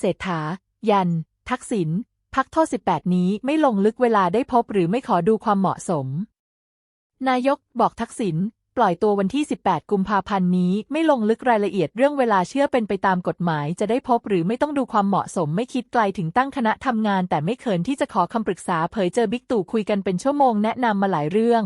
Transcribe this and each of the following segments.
เศรษฐา ยัน ทักษิณพักโทษ 18 นี้ไม่ลงลึกเวลาได้พบหรือไม่ขอดูความเหมาะสม นายกบอกทักษิณปล่อยตัววันที่ 18 กุมภาพันธ์นี้ไม่ลงลึกรายละเอียดเรื่องเวลาเชื่อเป็นไปตามกฎหมาย จะได้พบหรือไม่ต้องดูความเหมาะสม ไม่คิดไกลถึงตั้งคณะทำงาน แต่ไม่เขินที่จะขอคำปรึกษาเผยเจอบิ๊กตู่คุยกันเป็นชั่วโมงแนะนำมาหลายเรื่อง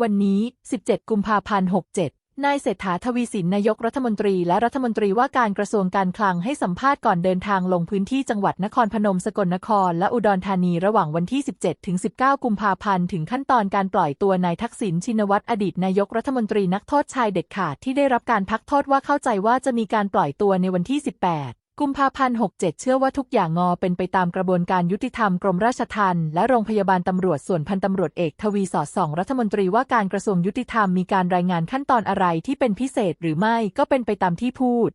วันนี้ 17 กุมภาพันธ์ 67 นายเศรษฐาทวีสินนายกรัฐมนตรีและรัฐมนตรีว่าการกระทรวงการคลังให้สัมภาษณ์ก่อนเดินทางลงพื้นที่จังหวัดนครพนมสกลนคร และอุดรธานีระหว่างวันที่ 17 ถึง 19 กุมภาพันธ์ ถึงขั้นตอนการปล่อยตัวนายทักษิณชินวัตรอดีตนายกรัฐมนตรีนักโทษชายเด็ดขาดที่ได้รับการพักโทษว่าเข้าใจว่าจะมีการปล่อยตัวในวันที่ 18 กุมภาพันธ์ 67 เชื่อว่าทุกอย่างงอเป็นไปตามกระบวนการยุติธรรมกรมราชทัณฑ์และโรงพยาบาลตำรวจส่วนพันตำรวจเอกทวีสอดส่อง รัฐมนตรีว่าการกระทรวงยุติธรรมมีการรายงานขั้นตอนอะไรที่เป็นพิเศษหรือไม่ก็เป็นไปตามที่พูด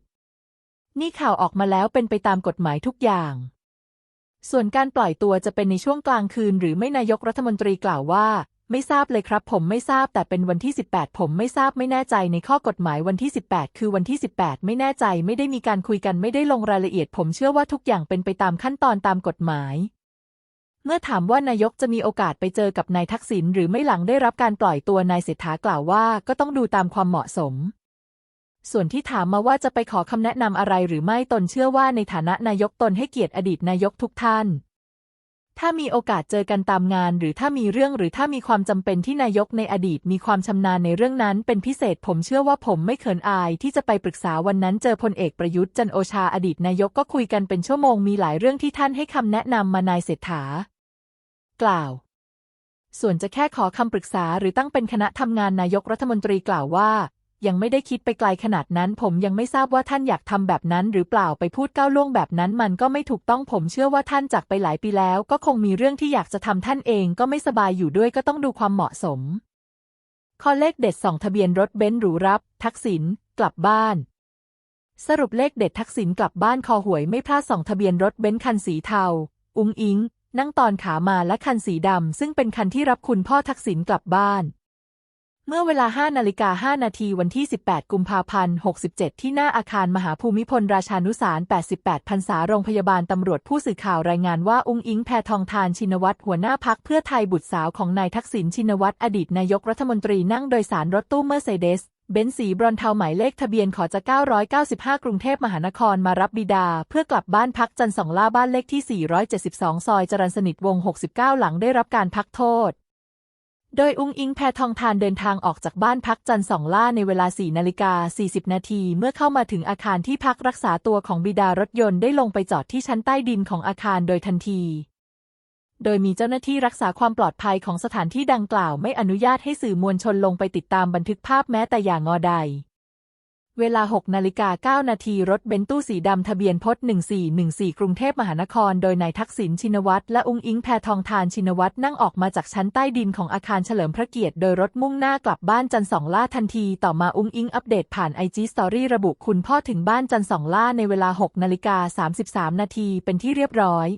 นี่ข่าวออกมาแล้วเป็นไปตามกฎหมายทุกอย่าง ส่วนการปล่อยตัวจะเป็นในช่วงกลางคืน หรือไม่นายกรัฐมนตรีกล่าวว่า ไม่ทราบเลยครับ ผมไม่ทราบแต่เป็นวันที่ 18 ผมไม่ทราบไม่แน่ใจในข้อกฎหมายวันที่ 18 คือวันที่ 18 ไม่แน่ใจไม่ได้มีการคุยกันไม่ได้ลงรายละเอียด ผมเชื่อว่าทุกอย่างเป็นไปตามขั้นตอนตามกฎหมาย เมื่อถามว่านายกจะมีโอกาสไปเจอกับนายทักษิณหรือไม่หลังได้รับการปล่อยตัวนายเศรษฐากล่าวว่าก็ต้องดูตามความเหมาะสมส่วนที่ถามมาว่าจะไปขอคำแนะนำอะไรหรือไม่ตนเชื่อว่าในฐานะนายกตนให้เกียรติอดีตนายกทุกท่าน ถ้ามีโอกาสเจอกันตามงาน หรือถ้ามีเรื่องหรือถ้ามีความจำเป็นที่นายกในอดีตมีความชำนาญในเรื่องนั้น เป็นพิเศษผมเชื่อว่าผมไม่เขินอาย ที่จะไปปรึกษาวันนั้นเจอพลเอกประยุทธ์จันโอชาอดีตนายกก็คุยกันเป็นชั่วโมงมีหลายเรื่องที่ท่านให้คำแนะนำมานายเศรษฐา กล่าว ส่วนจะแค่ขอคำปรึกษาหรือตั้งเป็นคณะทำงานนายกรัฐมนตรีกล่าวว่า ยังไม่ได้คิดไปไกลขนาดนั้น ผมยังไม่ทราบว่าท่านอยากทำแบบนั้นหรือเปล่าไปพูดก้าวล่วงแบบนั้น มันก็ไม่ถูกต้องผมเชื่อว่าท่านจากไปหลายปีแล้ว ก็คงมีเรื่องที่อยากจะทำท่านเองก็ไม่สบายอยู่ด้วยก็ต้องดูความเหมาะสม ข้อเลขเด็ดสองทะเบียนรถเบนซ์หรูรับ ทักษิณกลับบ้าน สรุปเลขเด็ดทักษิณกลับบ้านคอหวยไม่พลาดสองทะเบียนรถเบนซ์คันสีเทา อุ้งอิงนั่งตอนขามาและคันสีดำซึ่งเป็นคันที่รับคุณพ่อทักษิณกลับบ้าน เมื่อเวลา5นาฬิกา5นาทีวันที่ 18 กุมภาพันธ์ 67 ที่หน้าอาคารมหาภูมิพลราชานุสาร 88 พรรษาโรงพยาบาลตำรวจผู้สื่อข่าวรายงานว่า อุ้งอิงแพทองทานชินวัตรหัวหน้าพักเพื่อไทยบุตรสาวของนายทักษิณชินวัตรอดีตนายกรัฐมนตรีนั่งโดยสารรถตู้เมอร์เซเดสเบนซ์สีบรอนเทาหมายเลขทะเบียนขอจะ 995 กรุงเทพมหานครมารับบิดา เพื่อกลับบ้านพักจันสองล่าบ้านเลขที่ 472 ซอยจรัญสนิทวง 69 หลังได้รับการพักโทษ โดยอุ้งอิงแพทองทานเดินทางออกจากบ้านพักจันสองล่าในเวลา 4 นาฬิกา 40 นาที เมื่อเข้ามาถึงอาคารที่พักรักษาตัวของบิดารถยนต์ได้ลงไปจอดที่ชั้นใต้ดินของอาคารโดยทันที โดยมีเจ้าหน้าที่รักษาความปลอดภัยของสถานที่ดังกล่าวไม่อนุญาตให้สื่อมวลชนลงไปติดตามบันทึกภาพแม้แต่อย่างงอใด เวลา 6 นาฬิกา 9 นาที รถเบนซ์ตู้สีดำทะเบียนพจน์1414 กรุงเทพมหานคร โดยนายทักษิณชินวัตรและอุ้งอิงแพทองทานชินวัตรนั่งออกมาจากชั้นใต้ดินของอาคารเฉลิมพระเกียรติ โดยรถมุ่งหน้ากลับบ้านจันสองล่าทันที ต่อมาอุ้งอิงอัปเดตผ่านไอจีสตอรี่ระบุคุณพ่อถึงบ้านจันสองล่าในเวลา 6 นาฬิกา 33 นาทีเป็นที่เรียบร้อย